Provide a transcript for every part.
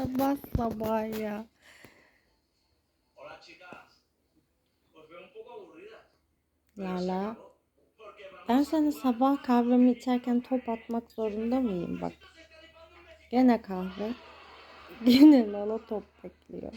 Sabah sabah ya. Lala. Ben sana sabah kahvemi içerken top atmak zorunda mıyım bak. Gene kahve. Gene Lala top bekliyor.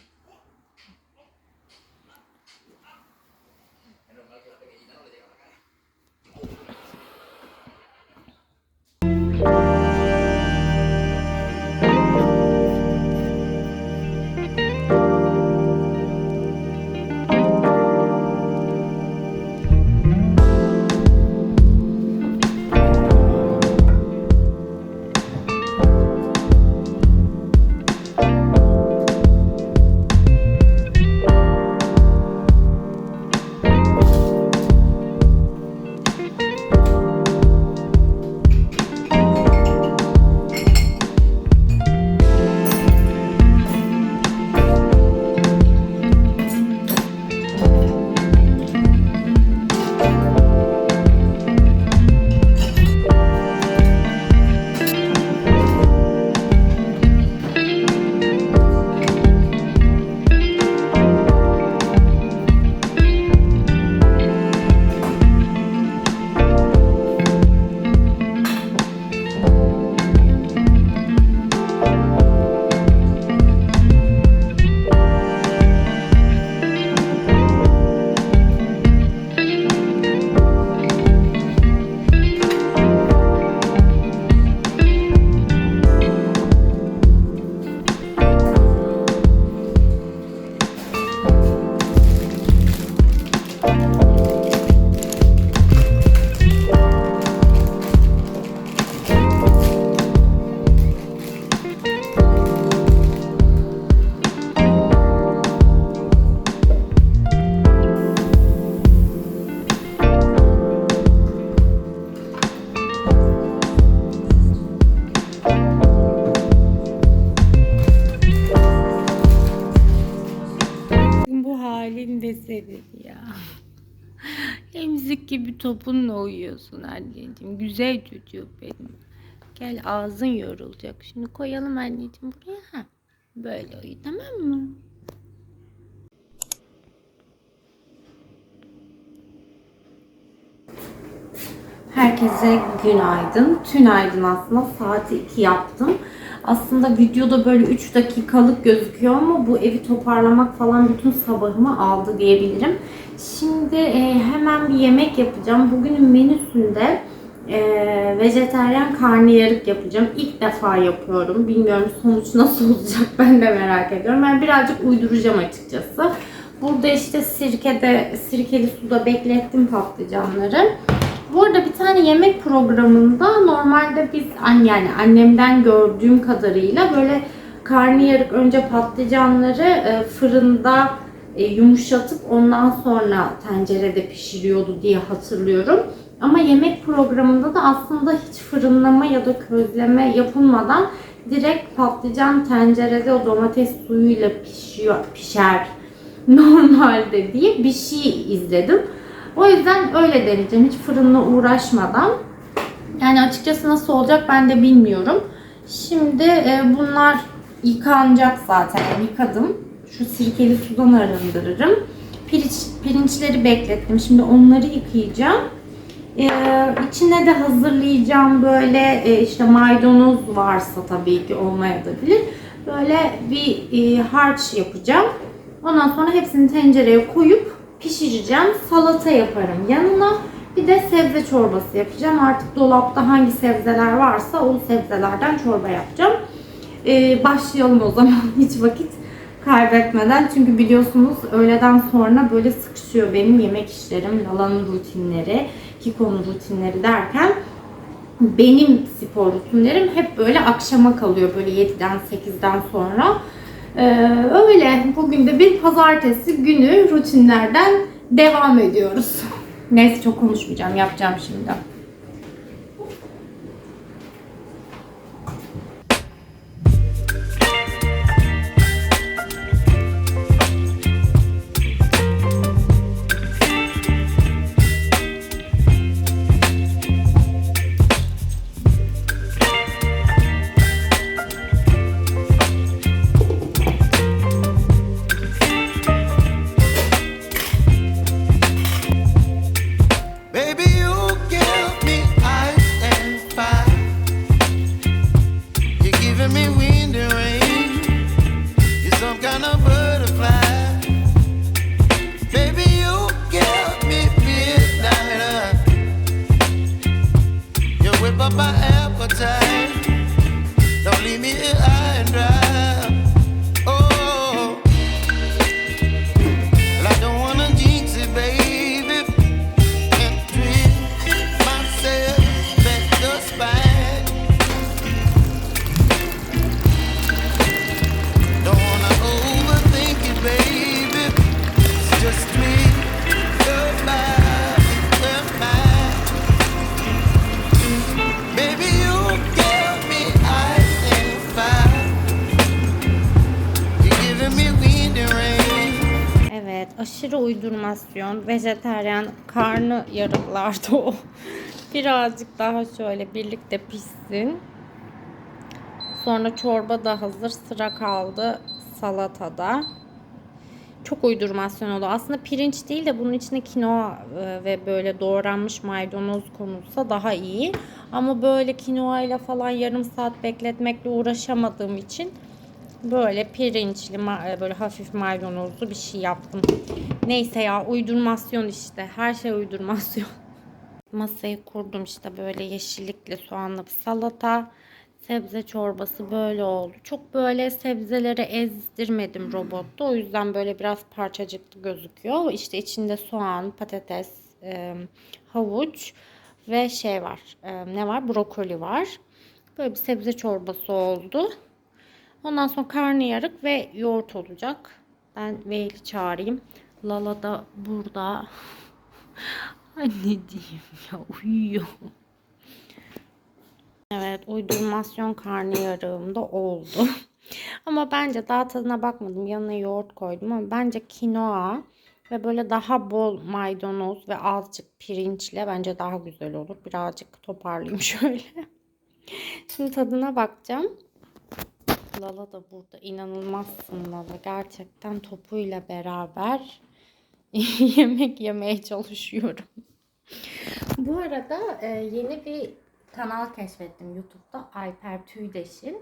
Gibi topunla uyuyorsun anneciğim. Güzel çocuğum benim. Gel ağzın yorulacak. Şimdi koyalım anneciğim buraya. Ha. Böyle uyu tamam mı? Herkese günaydın. Tünaydın aslında. Saati 2 yaptım. Aslında videoda böyle 3 dakikalık gözüküyor ama bu evi toparlamak falan bütün sabahımı aldı diyebilirim. Şimdi e, hemen bir yemek yapacağım. Bugünün menüsünde e, vejeteryan karnıyarık yapacağım. İlk defa yapıyorum. Bilmiyorum sonuç nasıl olacak ben de merak ediyorum. Ben birazcık uyduracağım açıkçası. Burada işte sirkede, sirkeli suda beklettim patlıcanları. Bu arada bir tane yemek programında normalde biz an yani annemden gördüğüm kadarıyla böyle karnıyarık önce patlıcanları e, fırında e, yumuşatıp ondan sonra tencerede pişiriyordu diye hatırlıyorum. Ama yemek programında da aslında hiç fırınlama ya da közleme yapılmadan direkt patlıcan tencerede o domates suyuyla pişiyor, pişer normalde diye bir şey izledim. O yüzden öyle deneyeceğim. Hiç fırınla uğraşmadan. Yani açıkçası nasıl olacak ben de bilmiyorum. Şimdi e, bunlar yıkanacak zaten. Yıkadım. Şu sirkeli sudan arındırırım. Pirinç, pirinçleri beklettim. Şimdi onları yıkayacağım. Ee, içine de hazırlayacağım böyle e, işte maydanoz varsa tabii ki olmayabilir. Böyle bir e, harç yapacağım. Ondan sonra hepsini tencereye koyup pişireceğim. Salata yaparım yanına. Bir de sebze çorbası yapacağım. Artık dolapta hangi sebzeler varsa o sebzelerden çorba yapacağım. Ee, başlayalım o zaman hiç vakit kaybetmeden. Çünkü biliyorsunuz öğleden sonra böyle sıkışıyor benim yemek işlerim, Lala'nın rutinleri, Kiko'nun rutinleri derken benim spor rutinlerim hep böyle akşama kalıyor böyle 7'den 8'den sonra. Ee, öyle bugün de bir pazartesi günü rutinlerden devam ediyoruz. Neyse çok konuşmayacağım yapacağım şimdi. Uydurmasyon, vejeteryan, karnı yarıklarda o. Birazcık daha şöyle birlikte pişsin. Sonra çorba da hazır. Sıra kaldı salatada. Çok uydurmasyon oldu. Aslında pirinç değil de bunun içine kinoa e, ve böyle doğranmış maydanoz konulsa daha iyi. Ama böyle kinoa ile falan yarım saat bekletmekle uğraşamadığım için böyle pirinçli e, böyle hafif maydanozlu bir şey yaptım. Neyse ya uydurmasyon işte. Her şey uydurmasyon. Masayı kurdum işte böyle yeşillikli soğanlı bir salata. Sebze çorbası böyle oldu. Çok böyle sebzeleri ezdirmedim robotta. O yüzden böyle biraz parçacıklı gözüküyor. İşte içinde soğan, patates, e, havuç ve şey var. E, ne var? Brokoli var. Böyle bir sebze çorbası oldu. Ondan sonra karnıyarık ve yoğurt olacak. Ben Veil'i çağırayım. Lala da burada. Anneciğim ya uyuyor. Evet uydurmasyon karnıyarığım da oldu. ama bence daha tadına bakmadım. Yanına yoğurt koydum ama bence kinoa ve böyle daha bol maydanoz ve azıcık pirinçle bence daha güzel olur. Birazcık toparlayayım şöyle. Şimdi tadına bakacağım. Lala da burada. İnanılmazsın Lala. Gerçekten topuyla beraber yemek yemeye çalışıyorum. Bu arada e, yeni bir kanal keşfettim YouTube'da. Alper Tüydeş'in.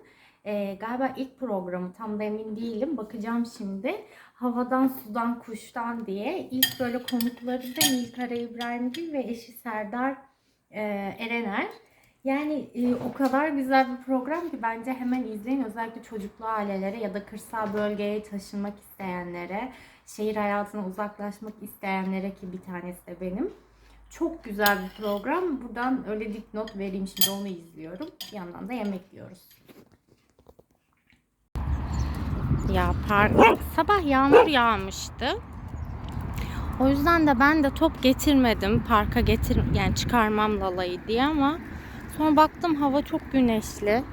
E, galiba ilk programı tam da emin değilim. Bakacağım şimdi. Havadan, sudan, kuştan diye. İlk böyle konukları da Nilkara İbrahimgil ve eşi Serdar e, Erener. Yani e, o kadar güzel bir program ki bence hemen izleyin. Özellikle çocuklu ailelere ya da kırsal bölgeye taşınmak isteyenlere, şehir hayatına uzaklaşmak isteyenlere ki bir tanesi de benim. Çok güzel bir program. Buradan öyle dipnot vereyim şimdi onu izliyorum. Bir yandan da yemek yiyoruz. Ya park sabah yağmur yağmıştı. O yüzden de ben de top getirmedim. Parka getir yani çıkarmam Lala'yı diye ama sonra baktım hava çok güneşli.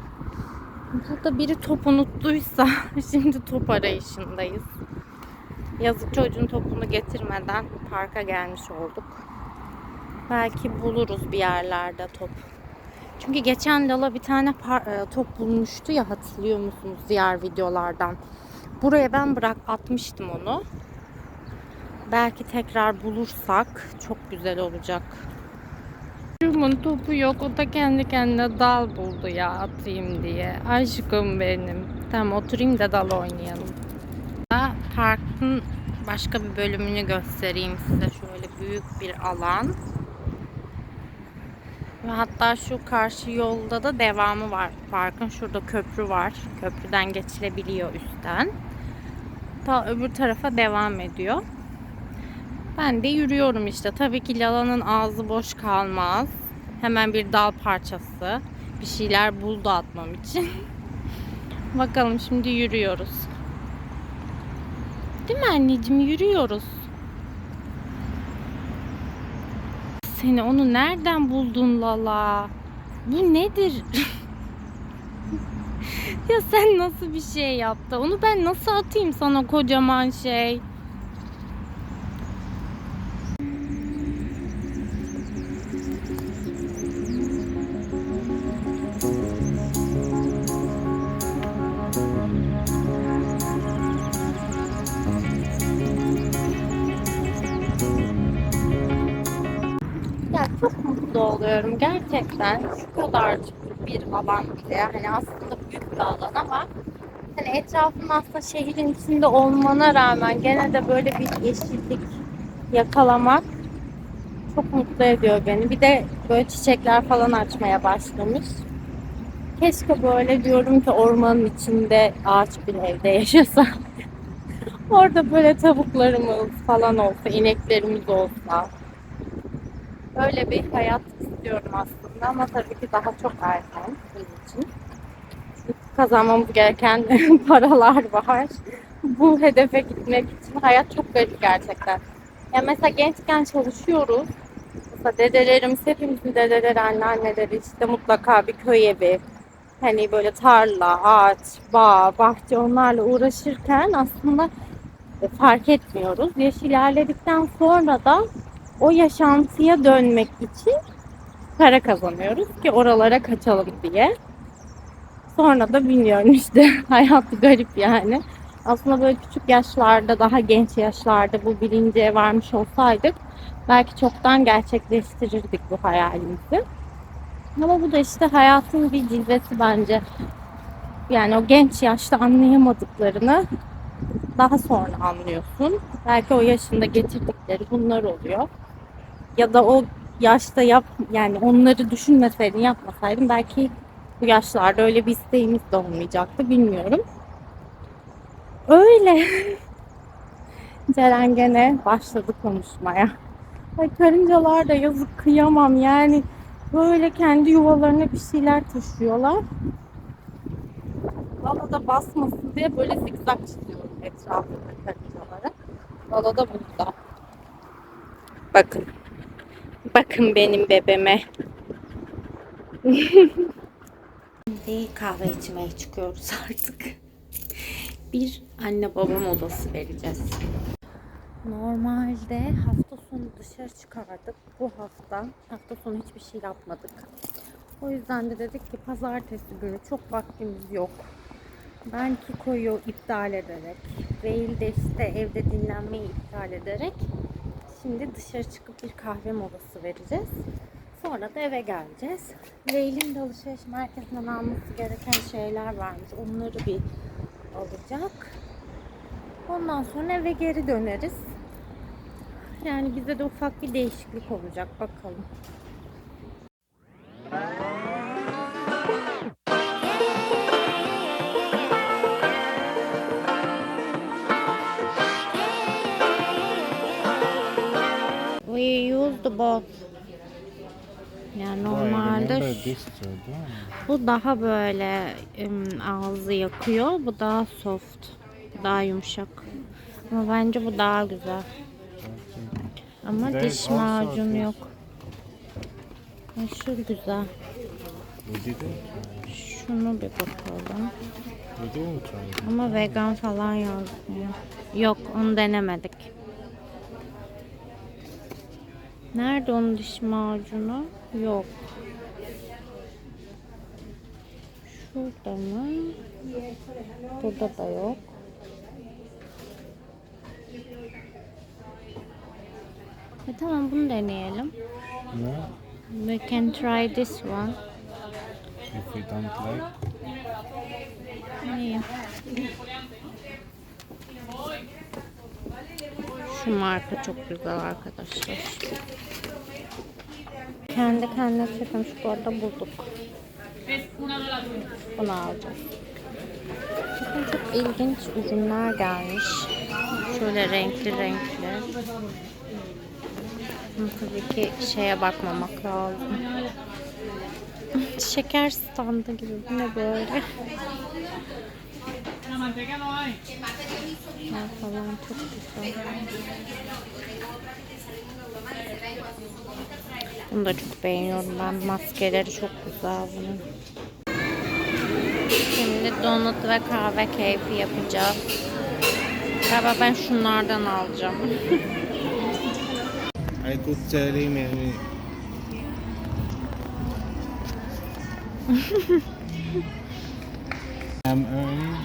Burada biri top unuttuysa şimdi top arayışındayız. Yazık çocuğun topunu getirmeden parka gelmiş olduk. Belki buluruz bir yerlerde top. Çünkü geçen Lala bir tane e, top bulmuştu ya hatırlıyor musunuz diğer videolardan. Buraya ben bırak atmıştım onu. Belki tekrar bulursak çok güzel olacak. Çocuğumun topu yok. O da kendi kendine dal buldu ya atayım diye. Aşkım benim. Tamam oturayım da dal oynayalım. Parkın başka bir bölümünü göstereyim size. Şöyle büyük bir alan. Ve hatta şu karşı yolda da devamı var. Parkın şurada köprü var. Köprüden geçilebiliyor üstten. Ta öbür tarafa devam ediyor. Ben de yürüyorum işte. Tabii ki Lala'nın ağzı boş kalmaz. Hemen bir dal parçası. Bir şeyler buldu atmam için. Bakalım şimdi yürüyoruz. Değil mi anneciğim? Yürüyoruz. Seni onu nereden buldun Lala? Bu nedir? ya sen nasıl bir şey yaptın? Onu ben nasıl atayım sana kocaman şey? Mutlu oluyorum gerçekten. Şu kadarcık bir alan bile. Hani aslında büyük bir alan ama hani etrafın aslında şehrin içinde olmana rağmen gene de böyle bir yeşillik yakalamak çok mutlu ediyor beni. Bir de böyle çiçekler falan açmaya başlamış. Keşke böyle diyorum ki ormanın içinde ağaç bir evde yaşasam. Orada böyle tavuklarımız falan olsa, ineklerimiz olsa. Böyle bir hayat istiyorum aslında ama tabii ki daha çok erken bunun için. Çünkü kazanmamız gereken paralar var. Bu hedefe gitmek için hayat çok garip gerçekten. Ya mesela gençken çalışıyoruz. Mesela dedelerimiz, hepimizin dedeleri, anneanneleri işte mutlaka bir köy evi, hani böyle tarla, ağaç, bağ, bahçe onlarla uğraşırken aslında e, fark etmiyoruz. Yaş ilerledikten sonra da o yaşantıya dönmek için para kazanıyoruz ki oralara kaçalım diye. Sonra da bilmiyorum işte hayat garip yani. Aslında böyle küçük yaşlarda daha genç yaşlarda bu bilinceye varmış olsaydık belki çoktan gerçekleştirirdik bu hayalimizi. Ama bu da işte hayatın bir cilvesi bence. Yani o genç yaşta anlayamadıklarını daha sonra anlıyorsun. Belki o yaşında getirdikleri bunlar oluyor. Ya da o yaşta yap yani onları düşünmeseydin yapmasaydın belki bu yaşlarda öyle bir isteğimiz de olmayacaktı bilmiyorum. Öyle. Ceren gene başladı konuşmaya. Ay karıncalar da yazık kıyamam yani. Böyle kendi yuvalarına bir şeyler taşıyorlar. Valla da basmasın diye böyle zikzak çiziyorum etrafında karıncalara. Valla da burada. Bakın. Bakın benim bebeme. Şimdi kahve içmeye çıkıyoruz artık. Bir anne babam odası vereceğiz. Normalde hafta sonu dışarı çıkardık. Bu hafta hafta sonu hiçbir şey yapmadık. O yüzden de dedik ki pazartesi günü çok vaktimiz yok. Ben Kiko'yu iptal ederek, Veil de işte evde dinlenmeyi iptal ederek şimdi dışarı çıkıp bir kahve molası vereceğiz. Sonra da eve geleceğiz. Veil'in de alışveriş merkezinden alması gereken şeyler varmış. Onları bir alacak. Ondan sonra eve geri döneriz. Yani bize de ufak bir değişiklik olacak. Bakalım. Şu- bu daha böyle ım, ağzı yakıyor. Bu daha soft. Daha yumuşak. Ama bence bu daha güzel. Ama There's diş this. yok. Şu güzel. Şunu bir bakalım. Ama vegan falan yazmıyor. Yok onu denemedik. Nerede onun diş macunu? Yok. Şurada mı? Burada da yok. E tamam bunu deneyelim. No, We can try this one. if we don't like. İyi. Şu marka çok güzel arkadaşlar. Kendi kendine çekmiş bu arada bulduk. Bunu alacağız. Bakın çok ilginç ürünler gelmiş. Şöyle renkli renkli. Tabii ki şeye bakmamak lazım. Şeker standı gibi. Bu ne böyle? Ya falan çok güzel. Bunu da çok beğeniyorum ben. Maskeleri çok güzel bunun. Şimdi donut ve kahve keyfi yapacağız. Galiba ben şunlardan alacağım. I could tell him and I'm earning.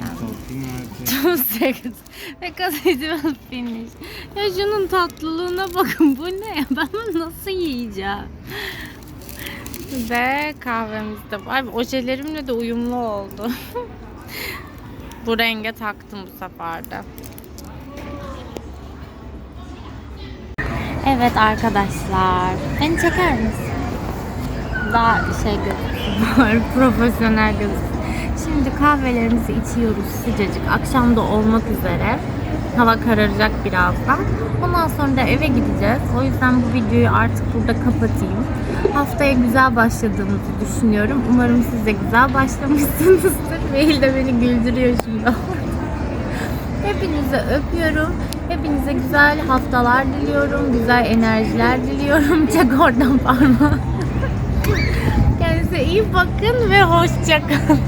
I'm talking like Two seconds. Because it will finish. Ya şunun tatlılığına bakın. Bu ne ya? Ben bunu nasıl yiyeceğim? Ve kahvemiz de var. Ojelerimle de uyumlu oldu. bu renge taktım bu sefer de. Evet arkadaşlar. Beni çeker misin? Daha şey gözüküyor. Profesyonel gözüküyor. Şimdi kahvelerimizi içiyoruz sıcacık. Akşam da olmak üzere. Hava kararacak birazdan. Ondan sonra da eve gideceğiz. O yüzden bu videoyu artık burada kapatayım. Haftaya güzel başladığımızı düşünüyorum. Umarım siz de güzel başlamışsınızdır. Mail de beni güldürüyor şimdi. Hepinizi öpüyorum. Hepinize güzel haftalar diliyorum. Güzel enerjiler diliyorum. Çek oradan parmağı. Kendinize iyi bakın ve hoşça kalın.